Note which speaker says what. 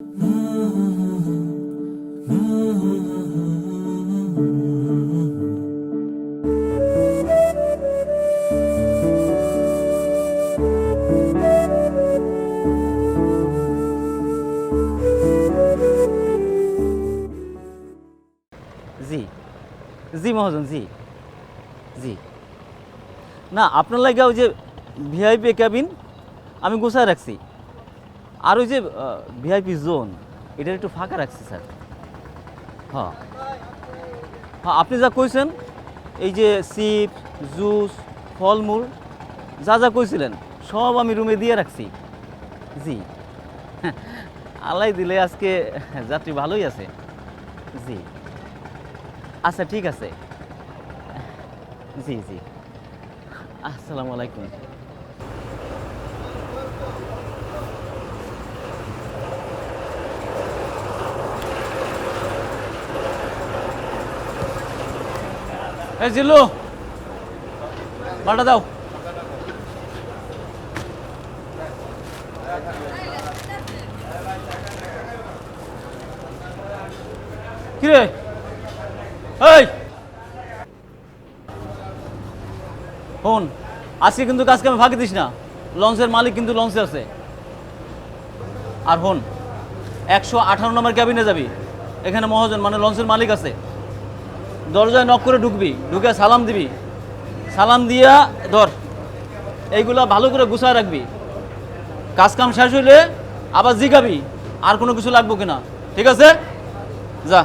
Speaker 1: জি। জি মহাজন, জি। জি। না, আপনার লাগে ওই যে ভিআইপি ক্যাবিন আমি গোছায় রাখছি। আর ওই যে ভিআইপি জোন এটা একটু ফাঁকা রাখছি, স্যার। হ্যাঁ। হ্যাঁ আপনি যা কইছেন, এই যে সিপ জুস ফলমূল, যা যা কইছিলেন, সব আমি রুমে দিয়ে রাখছি। জি। আলাই দিলে আজকে যাত্রী ভালোই আছে। জি। আচ্ছা ঠিক আছে। জি জি। আসসালামু আলাইকুম। এই জিল্লু মালটা দাও। কিরে? এই! শোন, আজকে কিন্তু কাজকে আমি ফাঁকি দিস না। লঞ্চের মালিক কিন্তু লঞ্চে আছে। আর হন একশো আঠারো নম্বর ক্যাবিনে যাবি। এখানে মহাজন মানে লঞ্চের মালিক আছে। দরজায় নক করে ঢুকবি, ঢুকে সালাম দিবি। সালাম দিয়া ধর, এইগুলা ভালো করে গুছায় রাখবি। কাজ কাম শেষ হইলে আবার জিগাবি, আর কোনো কিছু লাগবো কিনা। ঠিক আছে? যা।